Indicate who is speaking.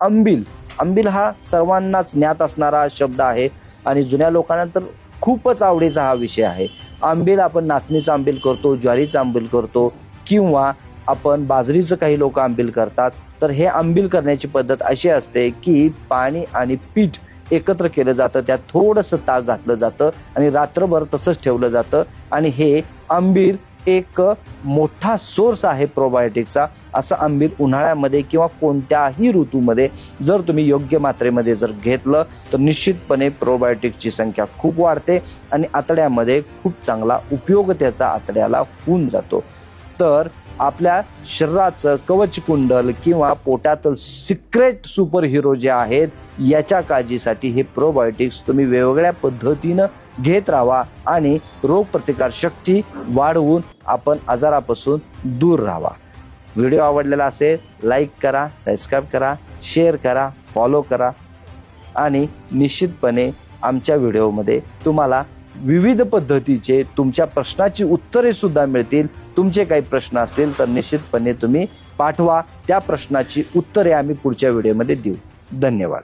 Speaker 1: आंबील अंबिल हा सर्वांनाच ज्ञात असणारा शब्द आहे आणि जुन्या लोकांना तर खूपच आवडीचा हा विषय आहे. आंबील आपण नाचणीचं आंबील करतो ज्वारीचं आंबील करतो किंवा आपण बाजरीचं काही लोक आंबील करतात. तर हे आंबील करण्याची पद्धत अशी असते की पाणी आणि पीठ एकत्र केलं जातं त्यात थोडंसं ताक घातलं जातं आणि रात्रभर तसंच ठेवलं जातं आणि हे आंबील एक मोठा सोर्स आहे प्रोबायोटिकचा असं आंबील उन्हाळ्यामध्ये किंवा कोणत्याही ऋतूमध्ये जर तुम्ही योग्य मात्रेमध्ये जर घेतलं तर निश्चितपणे प्रोबायोटिकची संख्या खूप वाढते आणि आतड्यामध्ये खूप चांगला उपयोग त्याचा आतड्याला होऊन जातो. तर आपल्या शरीराचं कवच कुंडल किंवा पोटातलं सिक्रेट सुपर हिरो जे आहेत याच्या काळजीसाठी हे प्रोबायोटिक्स तुम्ही वेगवेगळ्या पद्धतीनं घेत राहा आणि रोगप्रतिकार शक्ती वाढवून आपण आजारापासून दूर राहावा व्हिडिओ आवडलेला असेल लाईक करा सबस्क्राईब करा शेअर करा फॉलो करा आणि निश्चितपणे आमच्या व्हिडिओमध्ये तुम्हाला विविध पद्धतीचे तुमच्या प्रश्नाची उत्तरे सुद्धा मिळतील. तुमचे काही प्रश्न असतील तर निश्चितपणे तुम्ही पाठवा. त्या प्रश्नाची उत्तरे आम्ही पुढच्या व्हिडिओमध्ये देऊ. धन्यवाद.